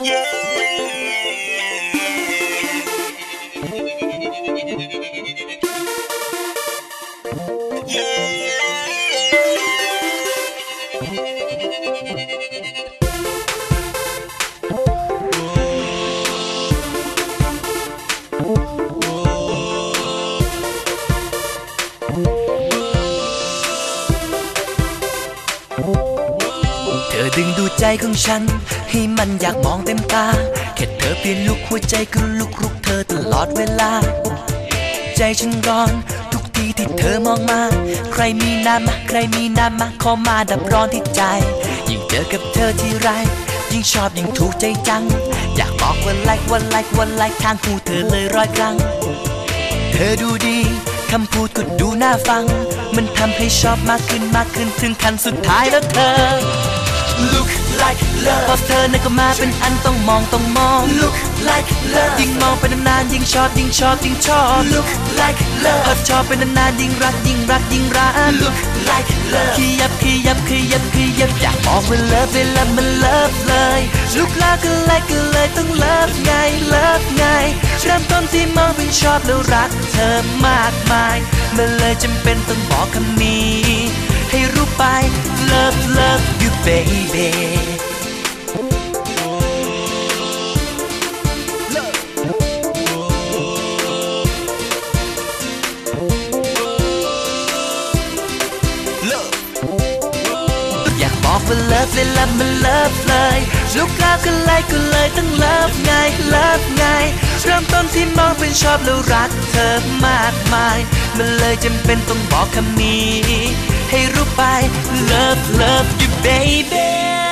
เใจของฉัน ให้มันอยากมองเต็มตาแค่เธอเปลี่ยนลุกหัวใจก็ลุกรุกเธอตลอดเวลา ใจฉันร้อน ทุกทีที่เธอมองมา ใครมีน้ำมาใครมีน้ำมาขอมาดับร้อนที่ใจ ยิ่งเจอกับเธอที่ไร ยิ่งชอบยิ่งถูกใจจัง อยากบอกว่าไลค์ว่าไลค์ว่าไลค์ทางหูเธอเลยร้อยครั้ง เธอดูดีคำพูดก็ดูน่าฟัง มันทำให้ชอบมากขึ้นมากขึ้นถึงขั้นสุดท้ายแล้วเธอ Look like love พอเธอนั้นก็มาเป็นอันต้องมองต้องมอง Look like love ยิ่งมองไปนานๆยิ่งชอบยิ่งชอบยิ่งชอบ Look like love พอชอบไปนานๆยิ่งรักยิ่งรักยิ่งรัก Look like love ขยับขยับขยับขยับอยากบอกว่า love เวลามัน love เลย Look like ก็เลยก็เลยต้อง love ไง love ไงเริ่มต้นที่มองเป็นชอบแล้วรักเธอมากมาย มันเลยจำเป็นต้องบอกคำนี้ ให้รู้ไป love love you baby อยากบอกว่าเลิฟเลยละมันเลิฟเลยลูกค้าก็เลยก็เลยต้องเลิฟไงเลิฟไง เริ่มต้นที่มองเป็นชอบแล้วรักเธอมากมาย มันเลยจำเป็นต้องบอกคำนี้ ให้รู้ไป love love you baby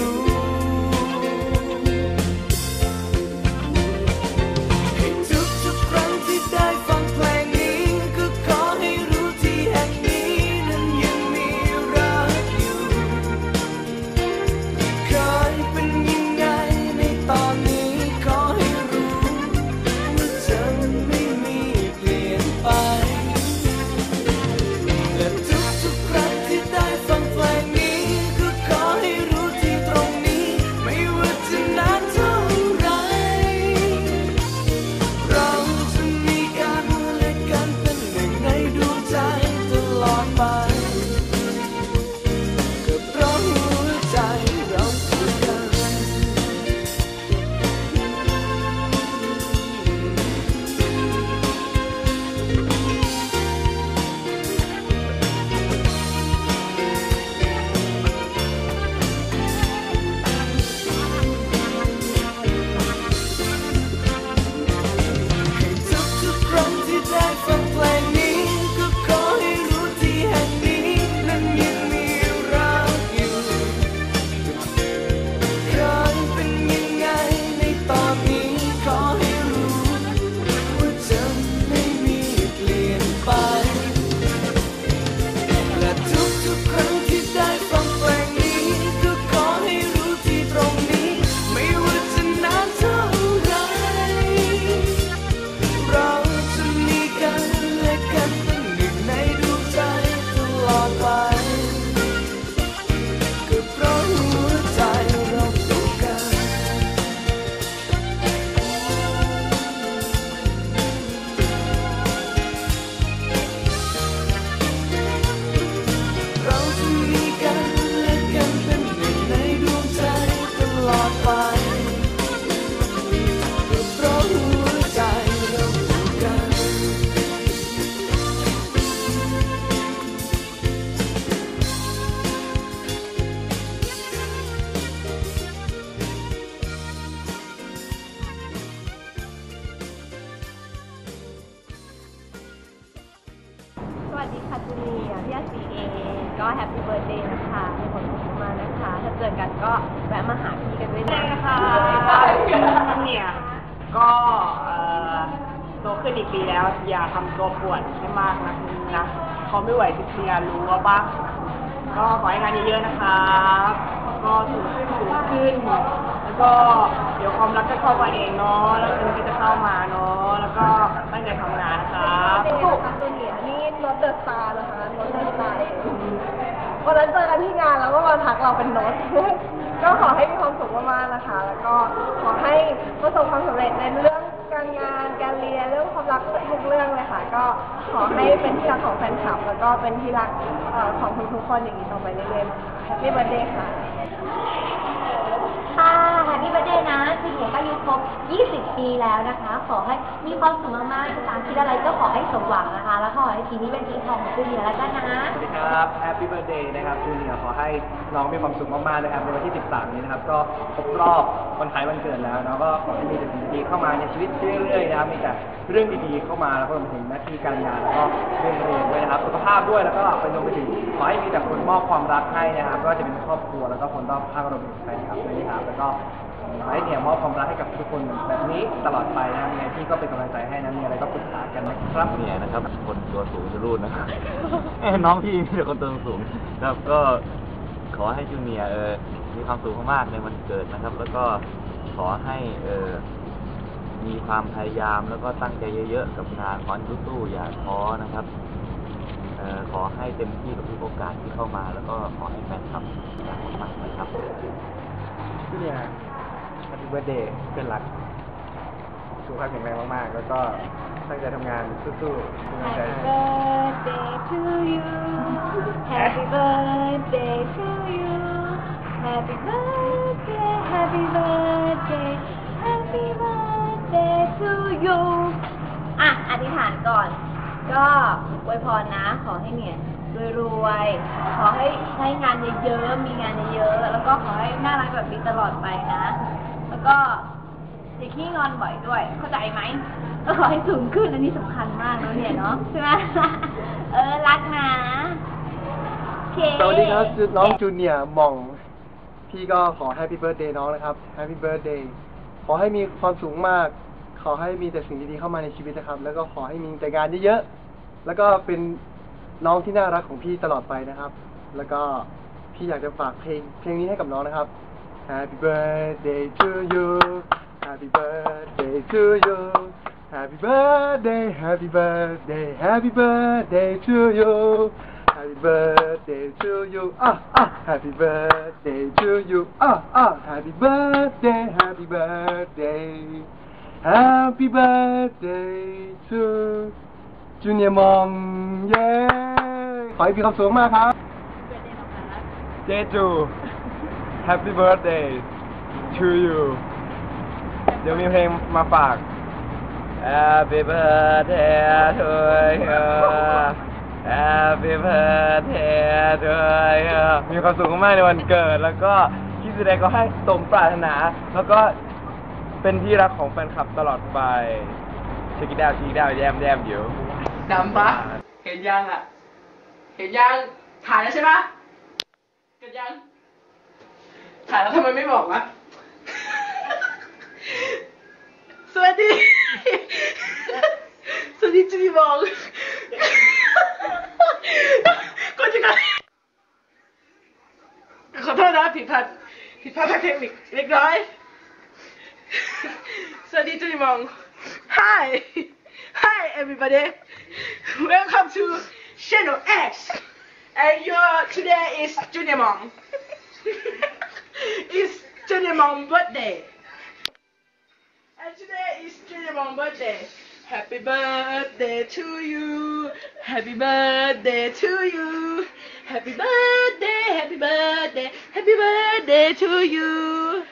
้ มาหาพี่กันด้วยนะคะเนี่ยก็เอ่อโตขึ้นอีกปีแล้ว อย่าทำตัวปวดให้มากนะนะเขาไม่ไหวจริงๆอะรู้ว่าปะก็ขอให้งานเยอะๆนะครับก็สูงขึ้นสูงขึ้น แล้วก็เดี๋ยวความรักก็เข้ามาเองเนาะแล้วเงินก็จะเข้ามาเนาะแล้วก็ตั้งใจทำงานนะครับเป็นถูกนี่ร์นี่โนตเดอะสตาร์นะคะโนตเดอะสตาร์เองวันนั้นเจอกันที่งานแล้วก็มาทักเราเป็นโน้ต ก็ขอให้มีความสุขมากๆนะคะ แล้วก็ขอให้ประสบความสำเร็จในเรื่องการงาน การเรียน เรื่องความรักทุกเรื่องเลยค่ะ ก็ขอให้เป็นที่รักของแฟนคลับ แล้วก็เป็นที่รักเอ่อของทุกๆคนอย่างนี้ต่อไปเรื่อยๆแฮปปี้เบิร์ดเดย์ค่ะ ร์ a เดย์นะจูเนียก็อายุครบ 20 ปีแล้วนะคะ ขอให้มีความสุขมากๆตามคิดอะไรก็ขอให้สมหวังนะคะ แล้วก็ขอให้ปีนี้เป็นปีทองของจูเนียแล้วกันนะสวัสดีครับแฮปปี้เบิร์ดเดนะครับจูเนียขอให้น้องมีความสุขมากๆนะครับในวันที่ 13 นี้นะครับ ก็ครบรอบวันคล้ายวันเกิดแล้วเนาะก็ขอให้มีแต่สิ่งดีๆเข้ามาในชีวิตเรื่อยๆนะครับมีแต่เรื่องดีๆเข้ามาแล้วก็รวมถึงหน้าที่การงานแล้วก็เรื่องเรียนด้วยนะครับสุขภาพด้วยแล้วก็ไปรวมไปถึงขอให้มีแต่คนมอบความรักให้นะครับก็จะเป็นครอบครัวแล้วก็คนรอบข้างรวมถึงแฟนคลับด้วยนะครับแล้วก็ขอให้เนี่ยมอบความรักให้กับทุกคนแบบนี้ตลอดไปนะครับยังไงพี่ก็เป็นกำลังใจให้นะมีอะไรก็ปรึกษากันนะครับเนี่ยนะครับคนตัวสูงจะรูดนะครับเอ้ยน้องพี่มีแต่คนตัวสูงครับก็ขอให้จูเนียร์เออมีความสุขมากๆในวันเกิดนะครับ แล้วก็ขอให้เออมีความพยายามแล้วก็ตั้งใจเยอะๆกับงานขอให้สู้ๆอย่าท้อนะครับเออขอให้เต็มที่กับทุกโอกาสที่เข้ามา แล้วก็ขอให้แฟนคลับรักมากๆนะครับพี่เนี่ยแฮปปี้เบิร์ดเดย์เป็นหลักสุขภาพแข็งแรงมากๆ แล้วก็ตั้งใจทำงานสู้ๆเป็นกำลังใจให้ birthday to you Happy birthday to you Happy birthday Happy birthday Happy birthday to you อะ อธิษฐานก่อน ก็อวยพรนะ ขอให้เนี่ยรวยๆ ขอให้ใช้งานเยอะๆ มีงานเยอะๆ แล้วก็ขอให้น่ารักแบบนี้ตลอดไปนะ แล้วก็อย่าขี้งอนบ่อยด้วย เข้าใจไหมก็ขอให้สูงขึ้นอันนี้สำคัญมากแล้วเนี่ยเนาะใช่ไหมเออรักนะสวัสดีครับน้องจูเนียร์หม่อง พี่ก็ขอแฮปปี้เบิร์ดเดย์น้องนะครับแฮปปี้เบิร์ดเดย์ขอให้มีความสูงมาก ขอให้มีแต่สิ่งดีๆเข้ามาในชีวิตนะครับ แล้วก็ขอให้มีแต่งานเยอะๆแล้วก็เป็นน้องที่น่ารักของพี่ตลอดไปนะครับ แล้วก็พี่อยากจะฝากเพลงเพลงนี้ให้กับน้องนะครับ Happy birthday to you Happy birthday to you Happy birthday Happy birthday Happy birthday to you Happy birthday to you ah ah Happy birthday to you ah ah Happy birthday Happy birthday Happy birthday to Junior Mom เย้ขอให้มีความสุขมากครับ เจจู Happy birthday to you เดี๋ยวมีเพลงมาฝาก Happy birthday to you Happy birthday to you มีความสุขมากในวันเกิด แล้วก็ที่แสดงก็ให้สมปรารถนา แล้วก็เป็นที่รักของแฟนคลับตลอดไปเช็คดาวชีดาวแยมแยมอยู่ดำปะเห็นยังอะ เห็นยัง ถ่ายแล้วใช่ปะเกิดยัง ถ่ายแล้วทำไมไม่บอกวะ สวัสดี สวัสดีจูนีมองก็จะกันขอโทษนะผิดพลาดผิดพลาดทางเทคนิคเล็กน้อย สวัสดีจูนีมอง Hi Hi everybody Welcome to Channel X and your today is Junior Mong It's Mong birthday. And today is Mong birthday. Happy birthday to you. Happy birthday to you. Happy birthday Happy birthday Happy birthday to you